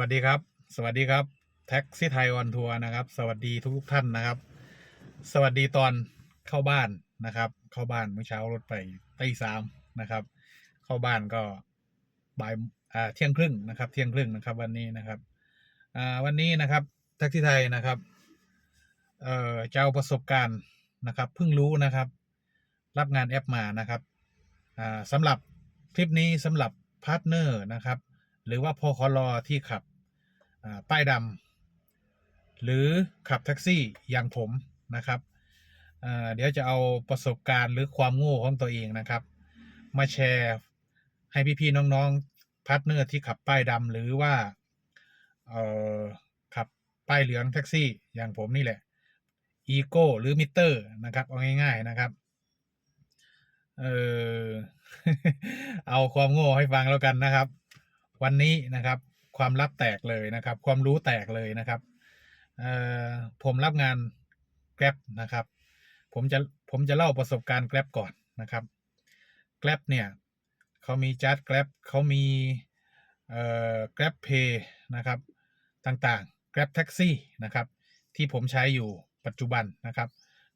วัสดีครับ สวัสดีครับแท็กซี่ไทยออนทัวร์นะครับ สวัสดีทุกท่านนะครับ สวัสดีตอนเข้าบ้านนะครับ เข้าบ้านเมื่อเช้ารถไปตีสามนะครับ เข้าบ้านก็บ่ายอ่าเที่ยงครึ่งนะครับ เที่ยงครึ่งนะครับ วันนี้นะครับอ่าวันนี้นะครับแท็กซี่ไทยนะครับเอ่อจะเอาประสบการณ์นะครับเพิ่งรู้นะครับ รับงานแอปมานะครับอ่าสำหรับคลิปนี้สำหรับพาร์ทเนอร์นะครับ หรือว่าพอคอรอที่ขับป้ายดำหรือขับแท็กซี่อย่างผมนะครับเดี๋ยวจะเอาประสบการณ์หรือความโง่ของตัวเองนะครับ มาแชร์ให้พี่ๆน้องๆพาร์ทเนอร์ที่ขับป้ายดำหรือว่าขับป้ายเหลืองแท็กซี่อย่างผมนี่แหละอีโก้หรือมิเตอร์นะครับเอาง่ายๆนะครับเออเอาความโง่ให้ฟังแล้วกันนะครับ วันนี้นะครับ ความลับแตกเลยนะครับ ความรู้แตกเลยนะครับเอ่อผมรับงาน Grab นะครับ ผมจะผมจะเล่าประสบการณ์ Grab ก่อนนะครับ Grab เนี่ยเขามีจัด Grab เขามีเอ่อ Grab Pay นะครับต่างๆ Grab Taxi นะครับ ที่ผมใช้อยู่ปัจจุบันนะครับ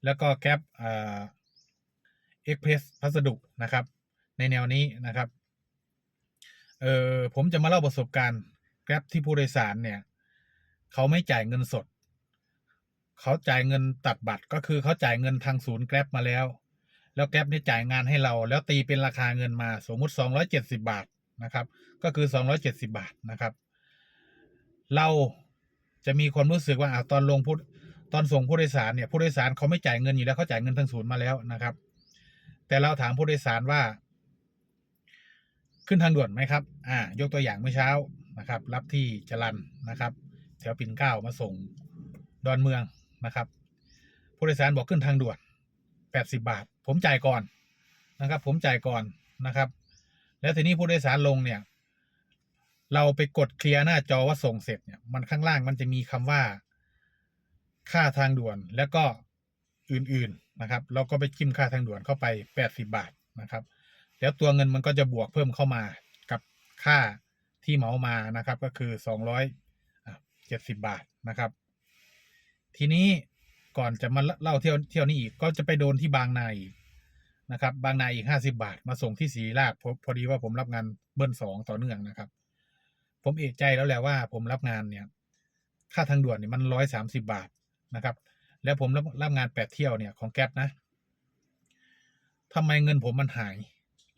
แล้วก็ Grab เอ่อ Express พัสดุนะครับ ในแนวนี้นะครับ เออผมจะมาเล่าประสบการณ์ Grab ที่ผู้โดยสารเนี่ย เขาไม่จ่ายเงินสด เขาจ่ายเงินตัดบัตรก็คือเขาจ่ายเงินทางศูนย์ Grab มาแล้ว แล้ว Grab เนี่ยจ่ายงานให้เรา แล้วตีเป็นราคาเงินมาสมมุติ 270 บาทนะครับ ก็คือ 270 บาทนะครับ เราจะมีความรู้สึกว่าอะตอนลงผู้ตอนส่งผู้โดยสารเนี่ยผู้โดยสารเขาไม่จ่ายเงินอยู่แล้วเขาจ่ายเงินทางศูนย์มาแล้วนะครับ แต่เราถามผู้โดยสารว่า ขึ้นทางด่วนไหมครับ อ่า ยกตัวอย่างเมื่อเช้านะครับ รับที่จรันนะครับ แถวปิ่นเก้ามาส่งดอนเมืองนะครับ ผู้โดยสารบอกขึ้นทางด่วนแปดสิบาท ผมจ่ายก่อนนะครับ ผมจ่ายก่อนนะครับ แล้วทีนี้ผู้โดยสารลงเนี่ย เราไปกดเคลียร์หน้าจอว่าส่งเสร็จเนี่ย มันข้างล่างมันจะมีคำว่า ค่าทางด่วนแล้วก็อื่นๆนะครับ เราก็ไปจิ้มค่าทางด่วนเข้าไปแปดสิบาทนะครับ แล้วตัวเงินมันก็จะบวกเพิ่มเข้ามากับค่าที่เหมามานะครับ ก็คือสองร้อยเจ็ดสิบบาทนะครับ ทีนี้ก่อนจะมาเล่าเที่ยวเที่ยวนี้อีกก็จะไปโดนที่บางนาอีกนะครับ บางนาอีกห้าสิบาท มาส่งที่ศรีราชพอพอดีว่าผมรับงานเบิ้ลสองต่อเนื่องนะครับ ผมเอกใจแล้วแหละว่าผมรับงานเนี่ย ค่าทางด่วนเนี่ยมันร้อยสามสิบาทนะครับ แล้วผมรับรับงานแปดเที่ยวเนี่ยของแก๊ปนะทำไมเงินผมมันหาย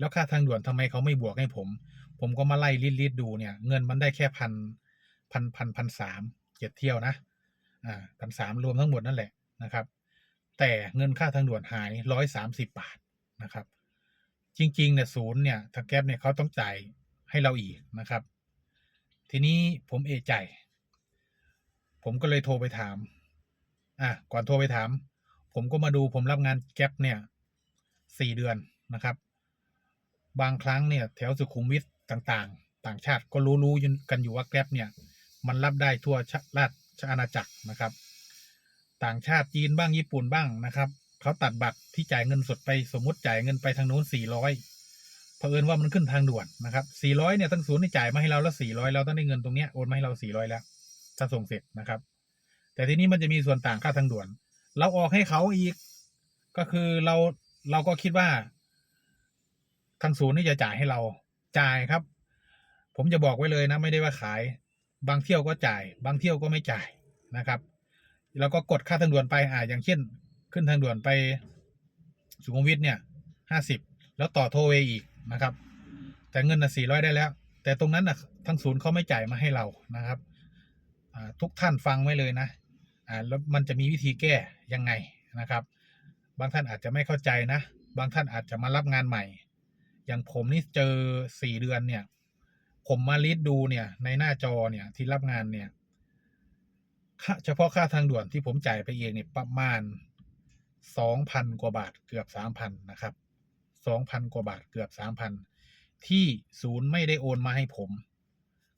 แล้วค่าทางด่วนทำไมเขาไม่บวกให้ผม ผมก็มาไล่ลิดๆดูเนี่ย เงินมันได้แค่พันพันพันพันสามเจ็ดเที่ยวนะอ่าพันสามรวมทั้งหมดนั่นแหละนะครับ แต่เงินค่าทางด่วนหายร้อยสามสิบบาทนะครับ จริงๆเนี่ยศูนย์เนี่ยทางแก๊ปเนี่ยเขาต้องจ่ายให้เราอีกนะครับ ทีนี้ผมเอะใจ ผมก็เลยโทรไปถาม อะก่อนโทรไปถาม ผมก็มาดูผมรับงานแก๊ปเนี่ยสี่เดือนนะครับ บางครั้งเนี่ยแถวสุขุมวิทต่างๆ ต่างชาติก็รู้รู้กันอยู่ว่าแกร็บเนี่ยมันรับได้ทั่วชาราชอาณาจักรนะครับ ต่างชาติจีนบ้างญี่ปุ่นบ้างนะครับเขาตัดบัตรที่จ่ายเงินสดไปสมมติจ่ายเงินไปทางโน้นสี่ร้อยเผอิญว่ามันขึ้นทางด่วนนะครับสี่ร้อยเนี่ยทั้งศูนย์จ่ายมาให้เราแล้วสี่ร้อยเราต้องได้เงินตรงเนี้ยโอนมาให้เราสี่ร้อยแล้วถ้าส่งเสร็จนะครับ แต่ทีนี้มันจะมีส่วนต่างค่าทางด่วน เราออกให้เขาอีก ก็คือเราเราก็คิดว่า ทางศูนย์นี่จะจ่ายให้เราจ่ายครับ ผมจะบอกไว้เลยนะ ไม่ได้ว่าขาย บางเที่ยวก็จ่าย บางเที่ยวก็ไม่จ่ายนะครับแล้วก็กดค่าทางด่วนไปอ่าอย่างเช่น ขึ้นทางด่วนไปสุขุมวิทเนี่ยห้าสิบแล้วต่อโทเวอีกนะครับ แต่เงินน่ะสี่ร้อยได้แล้ว แต่ตรงนั้นน่ะทางศูนย์เขาไม่จ่ายมาให้เรานะครับทุกท่านฟังไว้เลยนะอ่าแล้วมันจะมีวิธีแก้ยังไงนะครับ บางท่านอาจจะไม่เข้าใจนะ บางท่านอาจจะมารับงานใหม่ อย่างผมนี่เจอสี่เดือนเนี่ย ผมมาลิดดูเนี่ย ในหน้าจอเนี่ยที่รับงานเนี่ยเฉพาะค่าทางด่วนที่ผมจ่ายไปเองเนี่ยประมาณสองพันกว่าบาทเกือบสามพันนะครับสองพันกว่าบาทเกือบสามพันที่ศูนย์ไม่ได้โอนมาให้ผม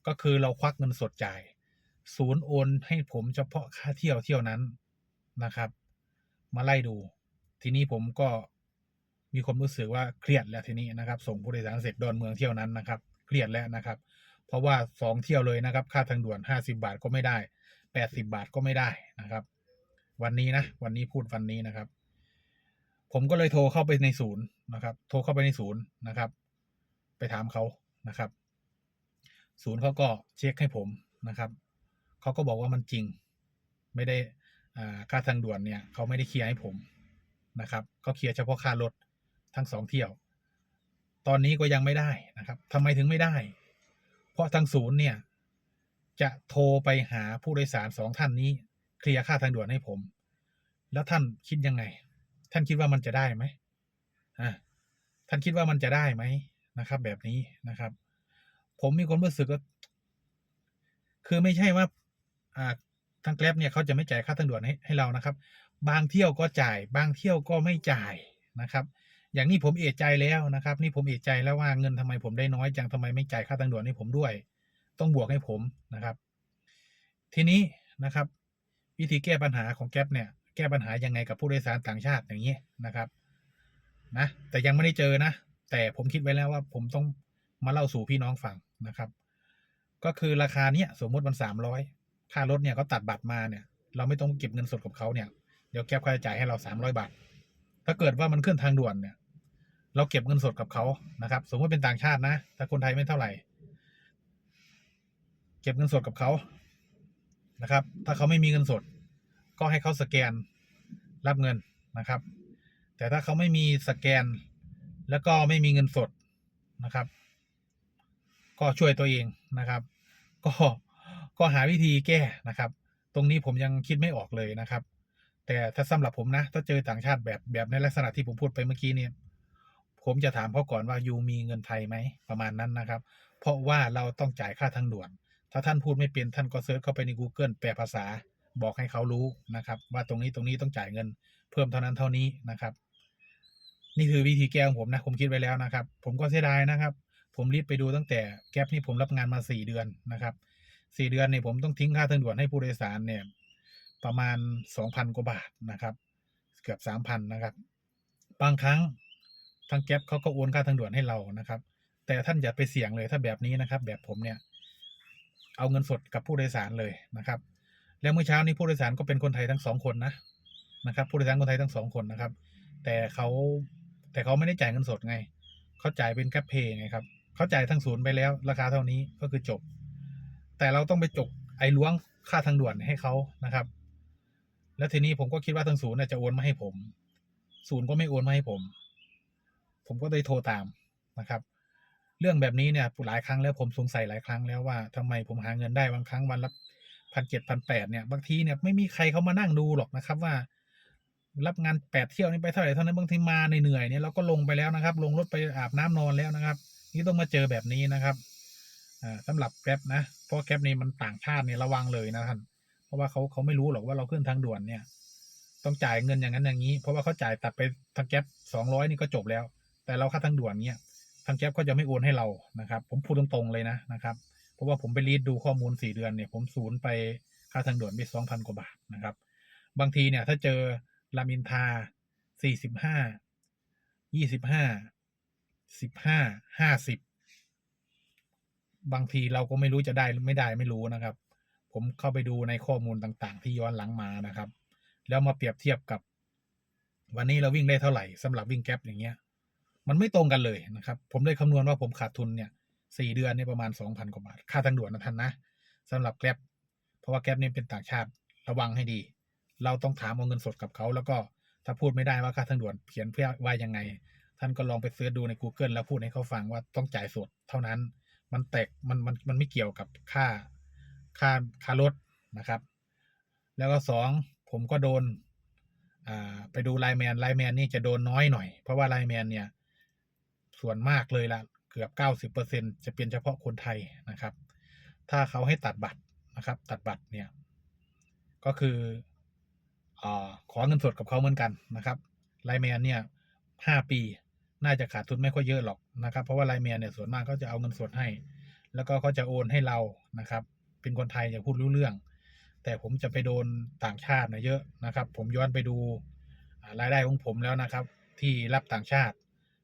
ก็คือเราควักเงินสดจ่าย ศูนย์โอนให้ผมเฉพาะค่าเที่ยวเที่ยวนั้นนะครับ มาไล่ดู ทีนี้ผมก็ มีความรู้สึกว่าเครียดแล้วทีนี้นะครับ ส่งผู้โดยสารเสร็จดอนเมืองเที่ยวนั้นนะครับ เครียดแล้วนะครับ เพราะว่าสองเที่ยวเลยนะครับ ค่าทางด่วนห้าสิบาทก็ไม่ได้แปดสิบาทก็ไม่ได้นะครับ วันนี้นะวันนี้พูดวันนี้นะครับ ผมก็เลยโทรเข้าไปในศูนย์นะครับ โทรเข้าไปในศูนย์นะครับ ไปถามเขานะครับ ศูนย์เขาก็เช็คให้ผมนะครับเขาก็บอกว่ามันจริง ไม่ได้อ่าค่าทางด่วนเนี่ยเขาไม่ได้เคลียร์ให้ผมนะครับเขาเคลียร์เฉพาะค่ารถ ทั้งสองเที่ยว ตอนนี้ก็ยังไม่ได้นะครับทำไมถึงไม่ได้ เพราะทางศูนย์เนี่ย จะโทรไปหาผู้โดยสารสองท่านนี้ เคลียร์ค่าทางด่วนให้ผม แล้วท่านคิดยังไง ท่านคิดว่ามันจะได้ไหมอ่าท่านคิดว่ามันจะได้ไหมนะครับ แบบนี้นะครับ ผมมีความรู้สึกว่าคือไม่ใช่ว่าอ่าทางแกร็บเนี่ยเขาจะไม่จ่ายค่าทางด่วนให้ให้เรานะครับ บางเที่ยวก็จ่าย บางเที่ยวก็ไม่จ่ายนะครับ อย่างนี้ผมเอะใจแล้วนะครับ นี่ผมเอะใจแล้วว่าเงินทำไมผมได้น้อยจังทำไมไม่จ่ายค่าทางด่วนให้ผมด้วย ต้องบวกให้ผมนะครับ ทีนี้นะครับ วิธีแก้ปัญหาของแก๊ปเนี่ย แก้ปัญหายังไงกับผู้โดยสารต่างชาติอย่างนี้นะครับนะแต่ยังไม่ได้เจอนะ แต่ผมคิดไว้แล้วว่าผมต้องมาเล่าสู่พี่น้องฟังนะครับ ก็คือราคาเนี้ยสมมติมันสามร้อยค่ารถเนี่ยเขาตัดบัตรมาเนี่ย เราไม่ต้องเก็บเงินสดกับเขาเนี่ยเดี๋ยวแก๊ปเขาจะจ่ายให้เราสามร้อยบาทถ้าเกิดว่ามันขึ้นทางด่วนเนี่ย เราเก็บเงินสดกับเขานะครับ สมมติเป็นต่างชาตินะ ถ้าคนไทยไม่เท่าไหร่ เก็บเงินสดกับเขานะครับ ถ้าเขาไม่มีเงินสด ก็ให้เขาสแกนรับเงินนะครับ แต่ถ้าเขาไม่มีสแกน แล้วก็ไม่มีเงินสดนะครับ ก็ช่วยตัวเองนะครับ ก็ก็หาวิธีแก้นะครับ ตรงนี้ผมยังคิดไม่ออกเลยนะครับ แต่ถ้าสำหรับผมนะ ถ้าเจอต่างชาติแบบแบบในลักษณะที่ผมพูดไปเมื่อกี้เนี่ย ผมจะถามเขาก่อนว่ายูมีเงินไทยไหมประมาณนั้นนะครับ เพราะว่าเราต้องจ่ายค่าทางด่วน ถ้าท่านพูดไม่เป็นท่านก็เซิร์ชเข้าไปใน Google แปลภาษาบอกให้เขารู้นะครับ ว่าตรงนี้ตรงนี้ต้องจ่ายเงิน เพิ่มเท่านั้นเท่านี้นะครับ นี่คือวิธีแก้ของผมนะ ผมคิดไว้แล้วนะครับ ผมก็เสียดายนะครับ ผมรีบไปดูตั้งแต่แก๊ปนี่ผมรับงานมาสี่เดือนนะครับสี่เดือนเนี่ยผมต้องทิ้งค่าทางด่วนให้ผู้โดยสารเนี่ยประมาณสองพันกว่าบาทนะครับ เกือบสามพันนะครับ บางครั้ง ทางแก๊ปเขาก็โอนค่าทางด่วนให้เรานะครับ แต่ท่านอย่าไปเสี่ยงเลยถ้าแบบนี้นะครับ แบบผมเนี่ย เอาเงินสดกับผู้โดยสารเลยนะครับ แล้วเมื่อเช้านี้ผู้โดยสารก็เป็นคนไทยทั้งสองคนนะนะครับ ผู้โดยสารคนไทยทั้งสองคนนะครับ แต่เขาแต่เขาไม่ได้จ่ายเงินสดไงเขาจ่ายเป็นแคปเพย์ไงครับเขาจ่ายทั้งศูนย์ไปแล้ว ราคาเท่านี้ก็คือจบ แต่เราต้องไปจกไอ้ล้วงค่าทางด่วนให้เขานะครับ แล้วทีนี้ผมก็คิดว่าทางศูนย์จะโอนมาให้ผม ศูนย์ก็ไม่โอนมาให้ผม ผมก็เลยโทรตามนะครับ เรื่องแบบนี้เนี่ยหลายครั้งแล้วผมสงสัยหลายครั้งแล้วว่าทำไมผมหาเงินได้บางครั้งวันละพันเจ็ดพันแปดเนี่ยบางทีเนี่ยไม่มีใครเขามานั่งดูหรอกนะครับว่า รับงานแปดเที่ยวนี้ไปเท่าไหร่เท่านั้นบางทีมาเหนื่อยเนี่ยเราก็ลงไปแล้วนะครับ ลงรถไปอาบน้ำนอนแล้วนะครับ นี่ต้องมาเจอแบบนี้นะครับอ่าสำหรับแกร็บนะเพราะแกร็บนี่มันต่างชาติเนี่ยระวังเลยนะท่านเพราะว่าเขาเขาไม่รู้หรอกว่าเราขึ้นทางด่วนเนี่ย ต้องจ่ายเงินอย่างนั้นอย่างนี้ เพราะว่าเขาจ่ายตัดไปทางแก๊ปสองร้อยนี่ก็จบแล้ว แต่เราค่าทางด่วนเนี่ยทางแก๊ปก็จะไม่โอนให้เรานะครับ ผมพูดตรงๆเลยนะนะครับ เพราะว่าผมไปรีดดูข้อมูลสี่เดือนเนี่ย ผมศูนย์ไปค่าทางด่วนไปสองพันกว่าบาทนะครับ บางทีเนี่ยถ้าเจอรามินทาสี่สิบห้ายี่สิบห้าสิบห้าห้าสิบบางทีเราก็ไม่รู้จะได้ไม่ได้ไม่รู้นะครับ ผมเข้าไปดูในข้อมูลต่างๆ ที่ย้อนหลังมานะครับ แล้วมาเปรียบเทียบกับ วันนี้เราวิ่งได้เท่าไหร่สำหรับวิ่งแก๊ปอย่างเงี้ย มันไม่ตรงกันเลยนะครับ ผมเลยคำนวณว่าผมขาดทุนเนี่ยสี่เดือนเนี่ยประมาณสองพันกว่าบาท ค่าทางด่วนนะท่านนะสำหรับแก๊ปเพราะว่าแก๊ปนี่เป็นต่างชาติระวังให้ดี เราต้องถามเอาเงินสดกับเขา แล้วก็ถ้าพูดไม่ได้ว่าค่าทางด่วนเขียนเพื่อว่ายังไง ท่านก็ลองไปเสิร์ชดูใน Google แล้วพูดให้เขาฟังว่าต้องจ่ายสดเท่านั้น มันแตกมันมันมันไม่เกี่ยวกับค่าค่าค่ารถนะครับ แล้วก็สองผมก็โดนอ่าไปดูไลแมนไลแมนนี่จะโดนน้อยหน่อย เพราะว่าไลแมนเนี่ย ส่วนมากเลยละเกือบเก้าสิบเปอร์เซ็นจะเป็นเฉพาะคนไทยนะครับ ถ้าเขาให้ตัดบัตรนะครับ ตัดบัตรเนี่ย ก็คืออขอเงินสดกับเขาเหมือนกันนะครับไลแมนเนี่ยห้าปีน่าจะขาดทุนไม่ค่อยเยอะหรอกนะครับ เพราะว่าไลแมนเนี่ยส่วนมากเขาจะเอาเงินสดให้ แล้วก็เขาจะโอนให้เรานะครับ เป็นคนไทยจะพูดรู้เรื่อง แต่ผมจะไปโดนต่างชาตินะเยอะนะครับ ผมย้อนไปดูรายได้ของผมแล้วนะครับ ที่รับต่างชาติ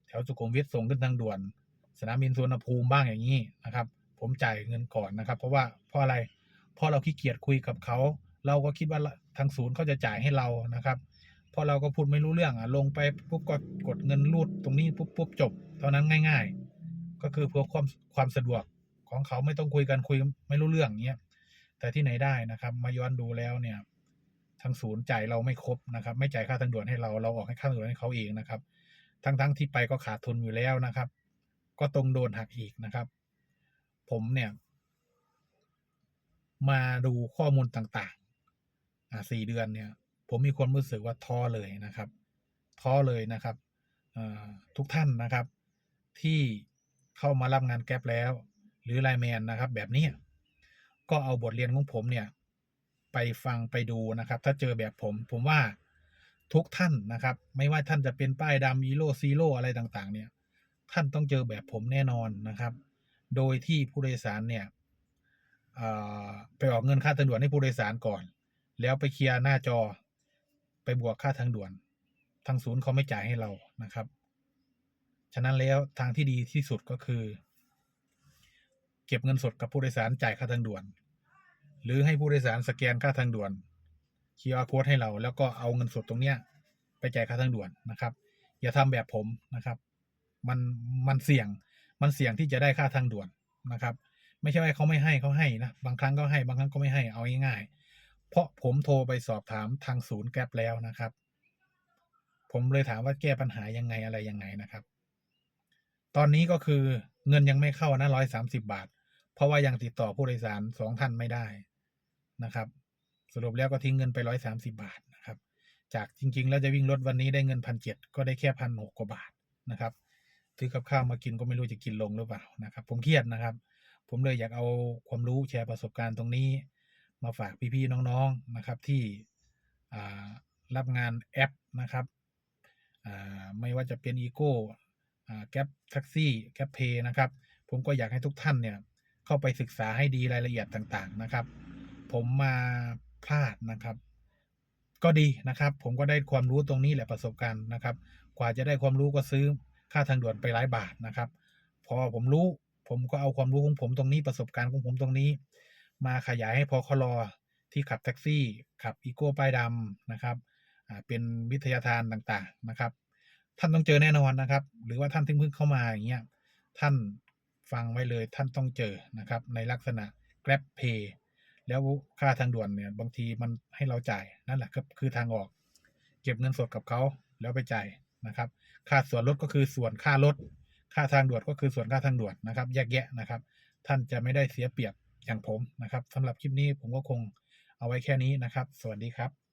แถวสุขุมวิทส่งขึ้นทางด่วน สนามบินสุวรรณภูมิบ้างอย่างนี้นะครับ ผมจ่ายเงินก่อนนะครับ เพราะว่าเพราะอะไรเพราะเราขี้เกียจคุยกับเขา เราก็คิดว่าทางศูนย์เขาจะจ่ายให้เรานะครับเพราะเราก็พูดไม่รู้เรื่องอะลงไปปุ๊บก็กดเงินรูดตรงนี้ปุ๊บปุ๊บจบ เท่านั้นง่าย ๆ ก็คือเพื่อความความสะดวกของเขาไม่ต้องคุยกันคุยไม่รู้เรื่องเงี้ยแต่ที่ไหนได้นะครับ มาย้อนดูแล้วเนี่ยทางศูนย์จ่ายเราไม่ครบนะครับ ไม่จ่ายค่าทางด่วนให้เราเราออกให้ค่าทางด่วนให้เขาเองนะครับ ทั้งๆที่ไปก็ขาดทุนอยู่แล้วนะครับ ก็ตรงโดนหักอีกนะครับ ผมเนี่ยมาดูข้อมูลต่างๆอ่าสี่เดือนเนี่ย ผมมีความรู้สึกว่าท้อเลยนะครับ ท้อเลยนะครับอ่อทุกท่านนะครับ ที่เข้ามารับงานแก๊ปแล้ว หรือไลแมนนะครับ แบบนี้ก็เอาบทเรียนของผมเนี่ย ไปฟังไปดูนะครับ ถ้าเจอแบบผม ผมว่า ทุกท่านนะครับ ไม่ว่าท่านจะเป็นป้ายดำอีโรซีโร่อะไรต่างๆ เนี่ย ท่านต้องเจอแบบผมแน่นอนนะครับ โดยที่ผู้โดยสารเนี่ยไปออกเงินค่าทางด่วนให้ผู้โดยสารก่อน แล้วไปเคลียร์หน้าจอ ไปบวกค่าทางด่วน ทางศูนย์เขาไม่จ่ายให้เรานะครับ ฉะนั้นแล้วทางที่ดีที่สุดก็คือ เก็บเงินสดกับผู้โดยสารจ่ายค่าทางด่วน หรือให้ผู้โดยสารสแกนค่าทางด่วน QR code ให้เรา แล้วก็เอาเงินสดตรงเนี้ยไปจ่ายค่าทางด่วนนะครับ อย่าทำแบบผมนะครับ มันมันเสี่ยงมันเสี่ยงที่จะได้ค่าทางด่วนนะครับ ไม่ใช่ว่าเขาไม่ให้เขาให้นะบางครั้งก็ให้บางครั้งก็ไม่ให้เอาง่ายๆเพราะผมโทรไปสอบถามทางศูนย์แก๊ปแล้วนะครับ ผมเลยถามว่าแก้ปัญหายังไงอะไรยังไงนะครับ ตอนนี้ก็คือเงินยังไม่เข้านะร้อยสามสิบาท เพราะว่ายังติดต่อผู้โดยสารสองท่านไม่ได้นะครับ รุปแล้วก็ทิ้งเงินไปร้อยสามสิบาทนะครับ จากจริง ๆ แล้วจะวิ่งรถวันนี้ได้เงินพันเจ็ดก็ได้แค่พันหกกว่าบาทนะครับซื้อกับข้าวมากินก็ไม่รู้จะกินลงหรือเปล่านะครับ ผมเครียดนะครับ ผมเลยอยากเอาความรู้แชร์ประสบการณ์ตรงนี้ มาฝากพี่ๆน้องๆนะครับที่รับงานแอปนะครับไม่ว่าจะเป็นอีโก้แก๊ปแท็กซี่แก๊ปเพย์นะครับ ผมก็อยากให้ทุกท่านเนี่ยเข้าไปศึกษาให้ดีรายละเอียดต่างๆนะครับ ผมมา พลาดนะครับ ก็ดีนะครับ ผมก็ได้ความรู้ตรงนี้แหละประสบการณ์นะครับ กว่าจะได้ความรู้ก็ซื้อค่าทางด่วนไปหลายบาทนะครับ พอผมรู้ผมก็เอาความรู้ของผมตรงนี้ประสบการณ์ของผมตรงนี้ มาขยายให้พอคลอที่ขับแท็กซี่ ขับอีโก้ป้ายดำนะครับเป็นวิทยาทานต่างๆนะครับ ท่านต้องเจอแน่นอนนะครับ หรือว่าท่านที่เพิ่งเข้ามาอย่างเงี้ยท่านฟังไว้เลยท่านต้องเจอนะครับ ในลักษณะ Grab Pay แล้วค่าทางด่วนเนี่ยบางทีมันให้เราจ่ายนั่นแหละครับคือทางออก เก็บเงินสดกับเขาแล้วไปจ่ายนะครับ ค่าส่วนลดก็คือส่วนค่ารถค่าทางด่วนก็คือส่วนค่าทางด่วนนะครับ แยกแยะนะครับ ท่านจะไม่ได้เสียเปรียบอย่างผมนะครับสำหรับคลิปนี้ผมก็คงเอาไว้แค่นี้นะครับ สวัสดีครับ